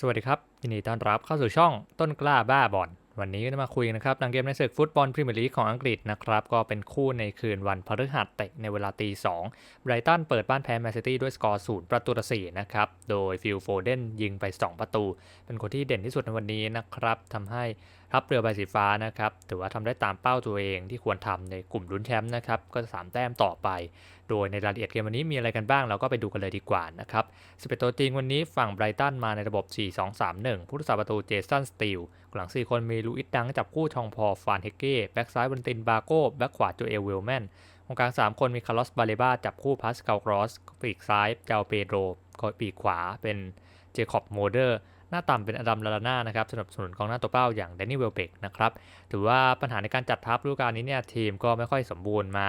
สวัสดีครับ ยินดีต้อนรับเข้าสู่ช่องต้นกล้าบ้าบอลวันนี้ก็จะมาคุยกันนะครับหลังเกมในศึกฟุตบอลพรีเมียร์ลีกของอังกฤษนะครับ ก็เป็นคู่ในคืนวันพฤหัสเตะในเวลาตีสองไบรตันเปิดบ้านแพ้แมนซิตี้ด้วยสกอร์ศูนย์ประตูต่อสี่นะครับ โดยฟิลโฟเดนยิงไป 2 ประตู เป็นคนที่เด่นที่สุดในวันนี้นะครับทำให้ ทัพเรือใบสีฟ้านะครับถือว่าทำได้ตามเป้าตัวเองที่ควรทำในกลุ่มลุ้นแชมป์นะครับก็สามแต้มต่อไป โดยในรายละเอียดเกมวันนี้มีอะไรกันบ้าง เราก็ไปดูกันเลยดีกว่านะครับ11ตัวจริงวันนี้ฝั่งไบรตันมาในระบบ 4-2-3-1 ผู้รักษาประตูเจสันสตีลหลัง 4 คนมีลูอิสดังจับคู่ชองพอฟานเฮเก้แบ็กซ้ายบันตินบาโก้แบ็กขวาโจเอลเวลแมนตรงกลาง 3 คนมีคาร์ลอสบาเลบาจับคู่พาสคาลกรอสปีกซ้ายเจ้าเปโดรปีกขวาเป็นเจคอบโมเดอร์ น้าต่ำเป็นอดัมลาลาน่านะครับสนับสนุนกองหน้าตัวเป้าอย่างแดนนี่เวลเบกนะครับถือว่าปัญหาในการจัดทัพฤดูกาลนี้เนี่ยทีมก็ไม่ค่อยสมบูรณ์มา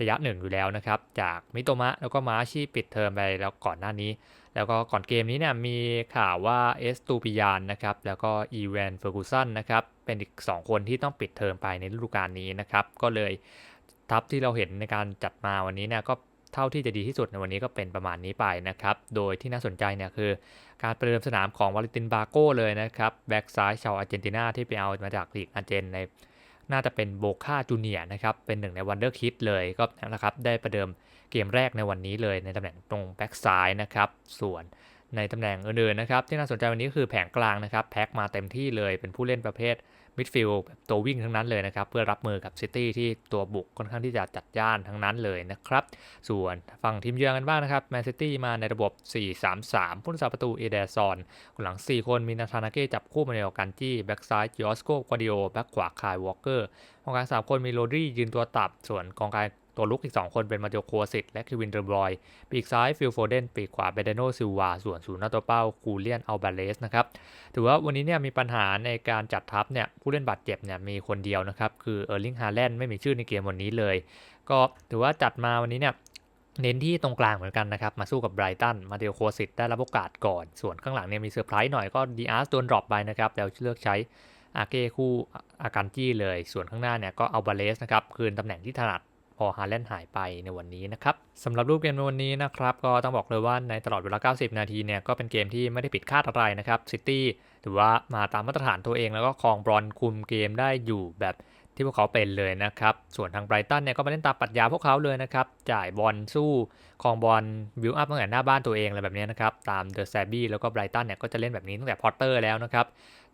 ระยะหนึ่งอยู่แล้วนะครับจากมิโตมะแล้วก็มาชีปิดเทอมไปแล้วก่อนหน้านี้ แล้วก็ก่อนเกมนี้เนี่ยมีข่าวว่าเอสตูปิยานนะครับแล้วก็อีแวนเฟอร์กูสันนะครับเป็นอีก 2 คนที่ต้องปิดเทอมไปในฤดูกาลนี้นะครับก็เลยทัพที่เราเห็นในการจัดมาวันนี้เนี่ยก็ เท่าที่จะดีที่สุดในวันนี้ก็เป็นประมาณนี้ไปนะครับ โดยที่น่าสนใจเนี่ยคือ การประเดิมสนามของวาเลนตินบาโก้เลยนะครับ แบ็กซ้ายชาวอาร์เจนตินาที่ไปเอามาจากลีกอาร์เจนในน่าจะเป็นโบคาจูเนียนะครับ เป็นหนึ่งในวันเดอร์คิดเลยก็นะครับ ได้ประเดิมเกมแรกในวันนี้เลยในตำแหน่งตรงแบ็กซ้ายนะครับ ส่วนในตำแหน่งอื่นๆนะครับ ที่น่าสนใจวันนี้คือแผงกลางนะครับ แพ็กมาเต็มที่เลยเป็นผู้เล่นประเภท มิดฟิลด์ตัววิ่งทั้งนั้นเลยนะครับ เพื่อรับมือกับซิตี้ที่ตัวบุกค่อนข้างที่จะจัดย่านทั้งนั้นเลยนะครับ ส่วนฝั่งทีมเยือนกันบ้างนะครับแมนซิตี้มาในระบบ 4-3-3 ผู้รักษาประตูเอเดซอนหลัง 4 คนมีนาธานาเก้จับคู่มาในอกันจี้แบ็กซ้ายยอสโกควาดิโอแบ็กขวาคายวอลเกอร์กองกลาง3คนมีโรดรียืนตัวตับส่วนกองกลาง ตัวลุกอีก 2 คนเป็นมาโจโคสิตและคิวินเดอร์บอย ปีกซ้ายฟิลโฟเดน ปีกขวาเบเดโนซิลวา ส่วนศูนย์หน้าตัวเป้าคูเลียนอัลบาเลสนะครับ ถือว่าวันนี้เนี่ยมีปัญหาในการจัดทัพเนี่ยผู้เล่นบาดเจ็บเนี่ยมีคนเดียวนะครับ คือเออร์ลิงฮาแลนด์ไม่มีชื่อในเกมวันนี้เลย ก็ถือว่าจัดมาวันนี้เนี่ยเน้นที่ตรงกลางเหมือนกันนะครับ มาสู้กับไบรตัน มาเดลโคสิตได้รับโอกาสก่อน ส่วนข้างหลังเนี่ยมีเซอร์ไพรส์หน่อยก็ดีอาร์สโดนดรอปไปนะครับ แล้วเลือกใช้อาเก้คู่อาการจี้เลย ส่วนข้างหน้าเนี่ยก็เอาบาเลสนะครับ คืนตำแหน่งที่ถนัด พอฮาแลนด์หายไปในวันนี้นะครับสำหรับรูปเกมในวันนี้นะครับก็ต้องบอกเลยว่าในตลอดเวลา 90 นาทีเนี่ยก็เป็นเกมที่ไม่ได้ผิดคาดอะไรนะครับซิตี้ถือว่ามาตามมาตรฐานตัวเองแล้วก็ครองบอลคุมเกมได้อยู่แบบ ที่พวกเขาเป็นเลยนะครับ ส่วนทางไบรตันเนี่ยก็มาเล่นตามปรัชญาพวกเขาเลยนะครับ จ่ายบอลสู้คองบอลบิวอัพตั้งแต่หน้าบ้านตัวเองอะไรแบบนี้นะครับ ตามเดอะแซบี้แล้วก็ไบรตันเนี่ยก็จะเล่นแบบนี้ตั้งแต่พอตเตอร์แล้วนะครับ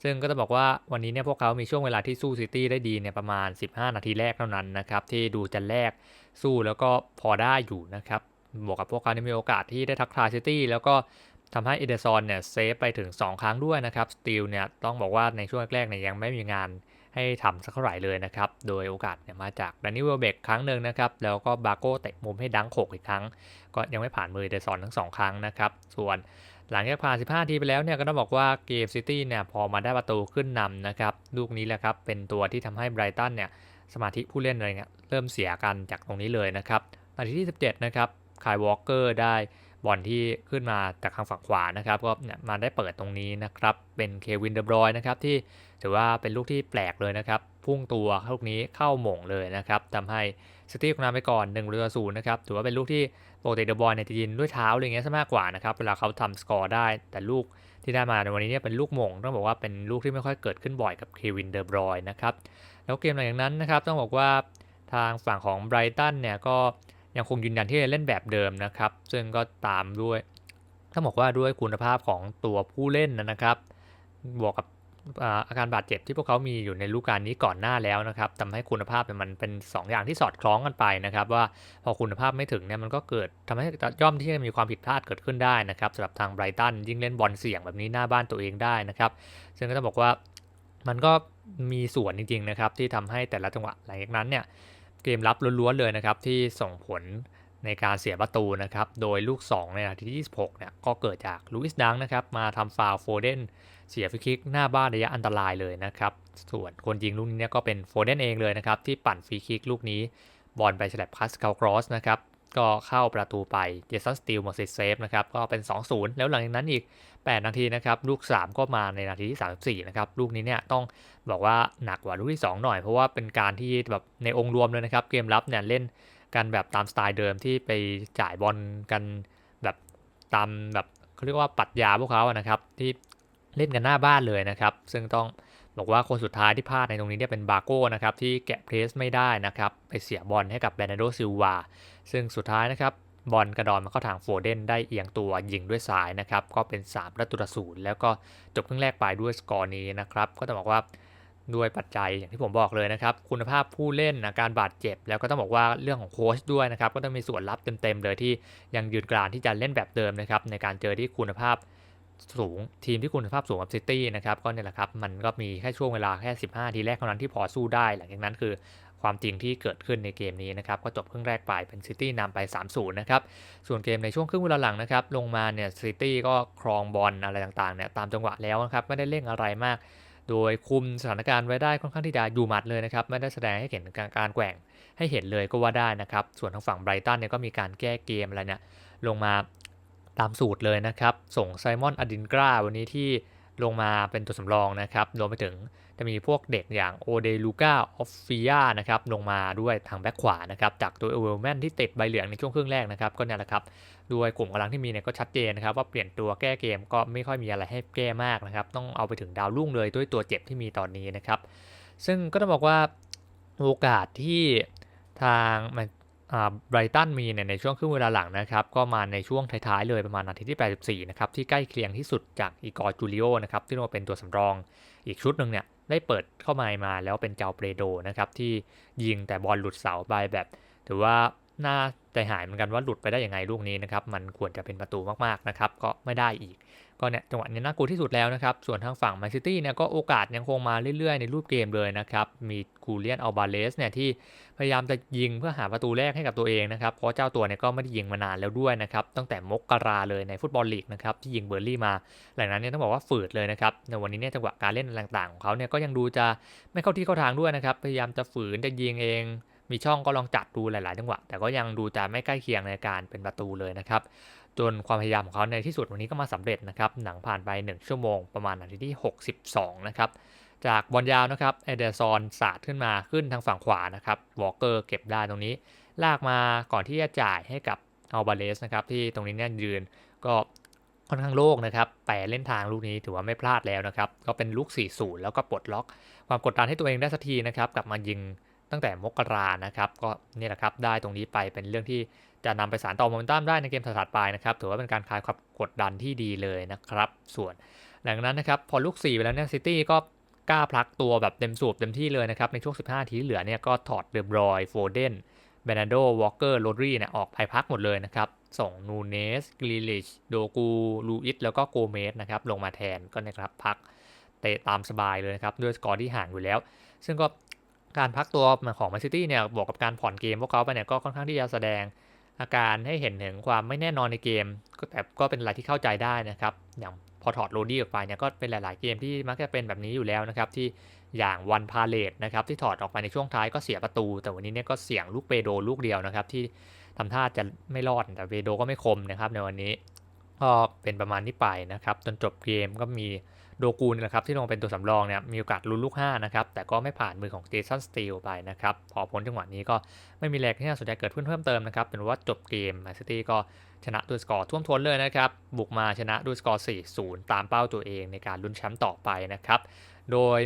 ซึ่งก็จะบอกว่าวันนี้เนี่ยพวกเขามีช่วงเวลาที่สู้ซิตี้ได้ดีเนี่ยประมาณ 15 นาทีแรกเท่านั้นนะครับที่ดูจะแลกสู้แล้วก็พอได้อยู่นะครับบวกกับพวกเขาที่มีโอกาสที่ได้ทักทายซิตี้แล้วก็ทำให้เอเดซอนเนี่ยเซฟไปถึง 2 ครั้งด้วยนะครับสตีลเนี่ยต้องบอกว่าในช่วงแรกๆเนี่ยยังไม่มีงาน ให้ทำสักเท่าไหร่เลยนะครับ โดยโอกาสเนี่ยมาจากดานิเวลเบกครั้งหนึ่งนะครับ แล้วก็บาโก้เตะมุมให้ดังโขกอีกครั้ง ก็ยังไม่ผ่านมือเดซอนทั้ง2ครั้งนะครับ ส่วนหลังจากผ่าน 15 ทีไปแล้วเนี่ยก็ต้องบอกว่าเกมซิตี้เนี่ยพอมาได้ประตูขึ้นนำนะครับ ลูกนี้แหละครับเป็นตัวที่ทำให้ไบรตันเนี่ยสมาธิผู้เล่นอะไรเงี้ยเริ่มเสียกันจากตรงนี้เลยนะครับนาทีที่ 17 นะครับคายวอลเกอร์ได้ บอลที่ขึ้นมาจากทางฝั่งขวานะครับก็มาได้เปิดตรงนี้นะครับ เป็นเควินเดบรอยนะครับที่ถือว่าเป็นลูกที่แปลกเลยนะครับพุ่งตัวลูกนี้เข้าหม่งเลยนะครับทำให้สตีฟนำไปก่อน1ประตูศูนย์นะครับถือว่าเป็นลูกที่โปกติเดบอยเนี่ยจะยินด้วยเท้าอะไรเงี้ยซะมากกว่านะครับเวลาเขาทำสกอร์ได้ แต่ลูกที่ได้มาในวันนี้เนี่ยเป็นลูกหม่งต้องบอกว่าเป็นลูกที่ไม่ค่อยเกิดขึ้นบ่อยกับเควินเดบรอยนะครับแล้วเกมหลังจากนั้นนะครับต้องบอกว่าทางฝั่งของไบรตันเนี่ยก็ ยังคงยืนยันที่จะเล่นแบบเดิมนะครับ ซึ่งก็ตามด้วยต้องบอกว่าด้วยคุณภาพของตัวผู้เล่นนะครับ บวกกับอาการบาดเจ็บที่พวกเขามีอยู่ในฤดูกาลนี้ก่อนหน้าแล้วนะครับทำให้คุณภาพมันเป็น 2 อย่างที่สอดคล้องกันไปนะครับ ว่าพอคุณภาพไม่ถึงเนี่ยมันก็เกิดทำให้ย่อมที่จะมีความผิดพลาดเกิดขึ้นได้นะครับสำหรับทางไบรตันยิ่งเล่นบอลเสี่ยงแบบนี้หน้าบ้านตัวเองได้นะครับ ซึ่งก็ต้องบอกว่ามันก็มีส่วนจริงๆนะครับที่ทำให้แต่ละจังหวะหลังจากนั้นเนี่ย เกมรับล้วนๆเลยนะครับที่ส่งผลในการเสียประตูนะครับ โดยลูก 2 ในนาทีที่ 26 เนี่ย ก็เกิดจากลูอิสดังนะครับ มาทำฟาวโฟเดนเสียฟรีคิกหน้าบ้านระยะอันตรายเลยนะครับ ส่วนคนยิงลูกนี้ก็เป็นโฟเดนเองเลยนะครับ ที่ปั่นฟรีคิกลูกนี้บอลไปฉลับพัสคาลครอสนะครับ ก็เข้าประตูไปเจสันสตีลหมดสิทธิ์เซฟนะครับก็เป็น 2-0 แล้วหลังจากนั้นอีก 8 นาทีนะครับลูก 3 ก็มาในนาทีที่ 34 นะครับลูกนี้เนี่ยต้องบอกว่าหนักกว่าลูกที่ 2 หน่อย เพราะว่าเป็นการที่แบบในองค์รวมเลยนะครับ เกมรับเนี่ยเล่นกันแบบตามสไตล์เดิมที่ไปจ่ายบอลกันแบบตามแบบเขาเรียกว่าปัดยาพวกเขาอะนะครับที่เล่นกันหน้าบ้านเลยนะครับ ซึ่งต้อง บอกว่าคนสุดท้ายที่พลาดในตรงนี้เนี่ยเป็นบาโก้นะครับที่แกะเพรสไม่ได้นะครับไปเสียบอลให้กับแบรนโดซิลวาซึ่งสุดท้ายนะครับบอลกระดอนมาเข้าทางโฟเดนได้เอียงตัวยิงด้วยซ้ายนะครับก็เป็น3ประตูต่อศูนย์แล้วก็จบครึ่งแรกไปด้วยสกอร์นี้นะครับก็ต้องบอกว่าด้วยปัจจัยอย่างที่ผมบอกเลยนะครับ คุณภาพผู้เล่นอาการบาดเจ็บ แล้วก็ต้องบอกว่าเรื่องของโค้ชด้วยนะครับ ก็ต้องมีส่วนรับเต็มๆเลยที่ยังยืนกรานที่จะเล่นแบบเดิมนะครับในการเจอที่คุณภาพ สูงทีมที่คุณภาพสูงกับซิตี้นะครับก็เนี่ยแหละครับมันก็มีแค่ช่วงเวลาแค่ 15 ทีแรกเท่านั้นที่พอสู้ได้ หลังจากนั้นคือความจริงที่เกิดขึ้นในเกมนี้นะครับก็จบครึ่งแรกไปเป็นซิตี้นำไป 3-0 นะครับส่วนเกมในช่วงครึ่งเวลาหลังนะครับลงมาเนี่ยซิตี้ก็ครองบอลอะไรต่างๆเนี่ยตามจังหวะแล้วนะครับไม่ได้เร่งอะไรมาก โดยคุมสถานการณ์ไว้ได้ค่อนข้างที่จะอยู่หมัดเลยนะครับไม่ได้แสดงให้เห็นการแกว่งให้เห็นเลยก็ว่าได้นะครับส่วนทางฝั่งไบรตันเนี่ยก็มีการแก้เกมอะไรเนี่ยลงมา ตามสูตรเลยนะครับ ส่งไซมอนอดินกราวันนี้ที่ลงมาเป็นตัวสำรองนะครับ รวมไปถึงจะมีพวกเด็กอย่างโอเดลูกาออฟฟิยานะครับ ลงมาด้วยทางแบ็คขวานะครับ จากตัวเอเวลแมนที่ติดใบเหลืองในช่วงครึ่งแรกนะครับ ก็เนี่ยแหละครับ ด้วยกลุ่มกำลังที่มีเนี่ยก็ชัดเจนนะครับ ว่าเปลี่ยนตัวแก้เกมก็ไม่ค่อยมีอะไรให้แก้มากนะครับ ต้องเอาไปถึงดาวรุ่งเลยด้วยตัวเจ็บที่มีตอนนี้นะครับ ซึ่งก็ต้องบอกว่าโอกาสที่ทาง ไบรตันมีเนี่ยในช่วงครึ่งเวลาหลังนะครับก็มาในช่วงท้ายๆเลยประมาณนาทีที่ 84 นะครับที่ใกล้เคียงที่สุดจากอีกอร์จูเลียนะครับที่ลงมาเป็นตัวสำรองอีกชุดหนึ่งเนี่ยได้เปิดเข้ามามาแล้วเป็นเจ้าเปรโดนะครับที่ยิงแต่บอลหลุดเสาไปแบบ ถือว่าน่า ใจหายเหมือนกันว่าหลุดไปได้ยังไงลูกนี้นะครับ มันควรจะเป็นประตูมากๆนะครับ ก็ไม่ได้อีก ก็เนี่ยจังหวะนี้น่ากลัวที่สุดแล้วนะครับ ส่วนทางฝั่งแมนซิตี้เนี่ยก็โอกาสยังคงมาเรื่อยๆ ในรูปเกมเลยนะครับ มีคูเลียนอัลบาเลสเนี่ยที่พยายามจะยิงเพื่อหาประตูแรกให้กับตัวเองนะครับ เพราะเจ้าตัวเนี่ยก็ไม่ได้ยิงมานานแล้วด้วยนะครับ ตั้งแต่มกกราเลยในฟุตบอลลีกนะครับที่ยิงเบอร์ลี่มา หลังนั้นเนี่ยต้องบอกว่าฝืดเลยนะครับ ในวันนี้เนี่ยจังหวะการเล่นต่างๆของเขาเนี่ยก็ยังดูจะไม่เข้าที่เข้าทางด้วยนะครับ พยายามจะฝืนจะยิงเอง มีช่องก็ลองจัดดูหลาย ๆ จังหวะ แต่ก็ยังดูจะไม่ใกล้เคียงในการเป็นประตูเลยนะครับจนความพยายามของเขาในที่สุดวันนี้ก็มาสำเร็จนะครับหนังผ่านไป 1 ชั่วโมงประมาณนาทีที่ 62 นะครับจากบอลยาวนะครับเอเดซอนสาดขึ้นมาขึ้นทางฝั่งขวานะครับวอลเกอร์เก็บได้ตรงนี้ ลากมาก่อนที่จะจ่ายให้กับอัลบาเลสนะครับที่ตรงนี้เนี่ยยืนก็ค่อนข้างโล่งนะครับ แต่เล่นทางลูกนี้ถือว่าไม่พลาดแล้วนะครับ ก็เป็นลูก 4-0 แล้วก็ปลดล็อก ความกดดันให้ตัวเองได้สักทีนะครับ กลับมายิง ตั้งแต่มกรานะครับ ก็นี่แหละครับได้ตรงนี้ไปเป็นเรื่องที่จะนำไปสารต่อโมเมนตัมได้ในเกมถัดไปนะครับ ถือว่าเป็นการคลายความกดดันที่ดีเลยนะครับ ส่วนหลังนั้นนะครับพอลูก4ไปแล้วเนี่ยซิตี้ก็กล้าพลักตัวแบบเต็มสูบเต็มที่เลยนะครับ ในช่วง 15 ทีที่เหลือเนี่ยก็ถอดเดบรอยโฟเดนเบรนาโดวอลเกอร์โรดรีเนี่ยออกไปพักหมดเลยนะครับ ส่งนูเนสกลิลิชโดกูลูอิสแล้วก็โกเมสนะครับลงมาแทนก็นะครับพักเตะตามสบายเลยนะครับ ด้วยสกอร์ที่ห่างอยู่แล้ว ซึ่งก็ การพักตัวของแมนซิตี้เนี่ยบวกกับการผ่อนเกมพวกเขาไปเนี่ยก็ค่อนข้างที่จะแสดงอาการให้เห็นถึงความไม่แน่นอนในเกมแต่ก็เป็นอะไรที่เข้าใจได้นะครับ อย่างพอถอดโรดี้ออกไปเนี่ยก็เป็นหลาย ๆ เกมที่มักจะเป็นแบบนี้อยู่แล้วนะครับ ที่อย่างวันพาเลตนะครับที่ถอดออกไปในช่วงท้ายก็เสียประตู แต่วันนี้เนี่ยก็เสี่ยงลูกเปโดลูกเดียวนะครับ ที่ทำท่าจะไม่รอดแต่เปโดก็ไม่คมนะครับ ในวันนี้ก็เป็นประมาณนี้ไปนะครับ จนจบเกมก็มี โดกูนนะครับที่ลงเป็นตัวสำรองเนี่ยมีโอกาสลุ้นลูก5นะครับแต่ก็ไม่ผ่านมือของเจสันสตีลไปนะครับพอพ้นจังหวะนี้ก็ไม่มีแรงที่น่าสนใจเกิดขึ้นเพิ่มเติมนะครับเป็นว่าจบเกมแมนซิตี้ก็ชนะด้วยสกอร์ท่วมท้นเลยนะครับบุกมาชนะด้วยสกอร์4-0 ตามเป้าตัวเองในการลุ้นแชมป์ต่อไปนะครับโดย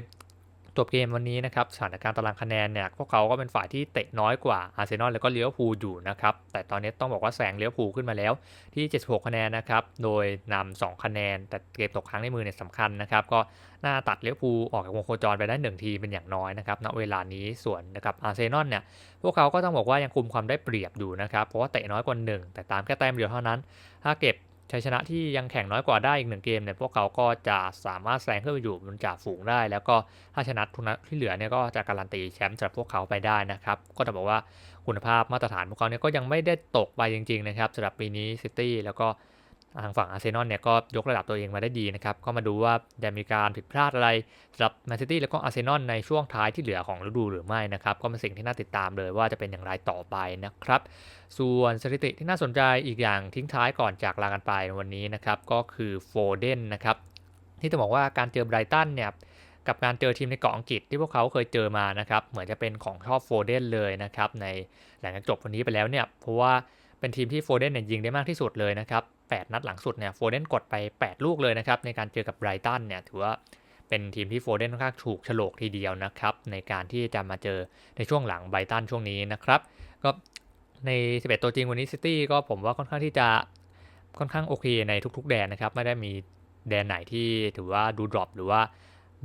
จบเกมวันนี้นะครับสถานการณ์ตารางคะแนนเนี่ยพวกเขาก็เป็นฝ่ายที่เตะน้อยกว่าอาร์เซนอลแล้วก็เลี้ยวพูอยู่นะครับแต่ตอนนี้ต้องบอกว่าแสงเลี้ยวพูขึ้นมาแล้วที่ 76 คะแนนนะครับโดยนำ2คะแนน แต่เกมตกค้างในมือเนี่ยสำคัญนะครับก็น่าตัดเลี้ยวพูออกจากวงโคจรไปได้ 1 ทีเป็นอย่างน้อยนะครับณเวลานี้ส่วนนะครับอาร์เซนอลเนี่ยพวกเขาก็ต้องบอกว่ายังคุมความได้เปรียบอยู่นะครับเพราะว่าเตะน้อยกว่า1แต่ตามแค่แต้มเดียวเท่านั้น ถ้าเก็บ ชัยชนะที่ยังแข่งน้อยกว่าได้อีกหนึ่งเกมเนี่ยพวกเขาก็จะสามารถแซงขึ้นไปอยู่บนจ่าฝูงได้ แล้วก็ถ้าชนะทุนนัดที่เหลือเนี่ยก็จะการันตีแชมป์สำหรับพวกเขาไปได้นะครับ ก็จะบอกว่าคุณภาพมาตรฐานพวกเขาเนี่ยก็ยังไม่ได้ตกไปจริงๆนะครับสำหรับปีนี้ซิตี้แล้วก็ ทางฝั่งอาร์เซนอลเนี่ยก็ยกระดับตัวเองมาได้ดีนะครับ ก็มาดูว่าจะมีการผิดพลาดอะไรสำหรับแมนซิตี้แล้วก็อาร์เซนอลในช่วงท้ายที่เหลือของฤดูหรือไม่นะครับ ก็เป็นสิ่งที่น่าติดตามเลยว่าจะเป็นอย่างไรต่อไปนะครับ ส่วนสถิติที่น่าสนใจอีกอย่างทิ้งท้ายก่อนจากลากันไปวันนี้นะครับก็คือโฟเดนนะครับที่ต้องบอกว่าการเจอไบรตันเนี่ยกับการเจอทีมในเกาะอังกฤษที่พวกเขาเคยเจอมานะครับ เหมือนจะเป็นของชอบโฟเดนเลยนะครับในหลังจากจบวันนี้ไปแล้วเนี่ยเพราะว่าเป็นทีมที่โฟเดนเนี่ยยิงได้มากที่สุดเลยนะครับ 8 นัดหลังสุดเนี่ยโฟเดนกดไป 8 ลูกเลยนะครับ ในการเจอกับไบรตันเนี่ยถือว่าเป็นทีมที่โฟเดนค่อนข้างถูกฉลกทีเดียวนะครับ ในการที่จะมาเจอในช่วงหลังไบรตันช่วงนี้นะครับ ก็ใน 11 ตัวจริงวันนี้ซิตี้ก็ผมว่าค่อนข้างที่จะค่อนข้างโอเคในทุก ๆ แดนนะครับ ไม่ได้มีแดนไหนที่ถือว่าดูดรอปหรือว่า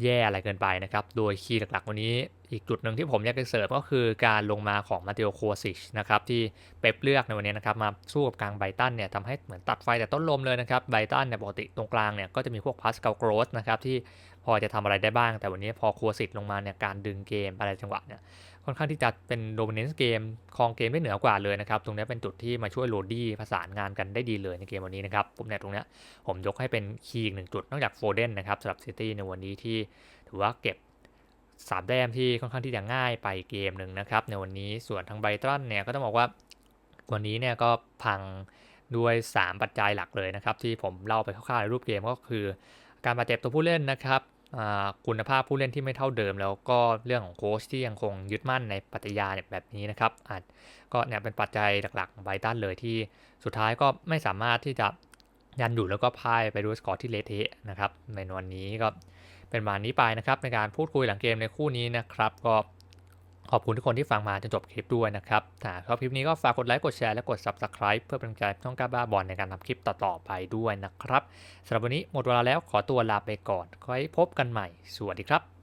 แย่อะไรเกินไปนะครับ โดยคีย์หลักๆ วันนี้ อีกจุดหนึ่งที่ผมอยากจะเสริมก็คือการลงมาของมาเตโอโคซิชนะครับที่เป๊ปเลือกในวันนี้นะครับมาสู้กับกลางไบตันเนี่ยทำให้เหมือนตัดไฟแต่ต้นลมเลยนะครับไบตันเนี่ยปกติตรงกลางเนี่ยก็จะมีพวกพาสเกลโกรสนะครับที่พอจะทำอะไรได้บ้าง แต่วันนี้พอโคซิชลงมาเนี่ยการดึงเกมอะไรจังหวะเนี่ยค่อนข้างที่จะเป็นโดมิเนนซ์เกมครองเกมได้เหนือกว่าเลยนะครับตรงนี้เป็นจุดที่มาช่วยโรดี้ประสานงานกันได้ดีเลยในเกมวันนี้นะครับผมเนี่ยตรงเนี้ยผมยกให้เป็นคีย์อีกหนึ่งจุดนอกจากโฟเดนนะครับสำหรับซิตี้ในวันนี้ที่ถือว่าเก็บ สามแต้มที่ค่อนข้างที่จะง่ายไปเกมหนึ่งนะครับ ในวันนี้ส่วนทางไบรตันเนี่ยก็ต้องบอกว่าวันนี้เนี่ยก็พังด้วย 3 ปัจจัยหลักเลยนะครับ ที่ผมเล่าไปคร่าวๆในรูปเกมก็คือ การบาดเจ็บตัวผู้เล่นนะครับคุณภาพผู้เล่นที่ไม่เท่าเดิม แล้วก็เรื่องของโค้ชที่ยังคงยึดมั่นในปฏิญาเนี่ยแบบนี้นะครับอาจก็เนี่ยเป็นปัจจัยหลักๆของไบรตันเลยที่สุดท้ายก็ไม่สามารถที่จะยันอยู่แล้วก็พ่ายไปด้วยสกอร์ที่เละเทะนะครับในวันนี้ก็ เป็นมานี้ไปนะครับในการพูดคุยหลังเกมในคู่นี้นะครับก็ขอบคุณทุกคนที่ฟังมาจนจบคลิปด้วยนะครับถ้าชอบคลิปนี้ก็ฝากกดไลค์ กดแชร์ และกด Subscribe เพื่อเป็นกำลังใจช่องกล้าบ้าบอลในการทำคลิปต่อๆไปด้วยนะครับสำหรับวันนี้หมดเวลาแล้วขอตัวลาไปก่อนไว้พบกันใหม่ สวัสดีครับ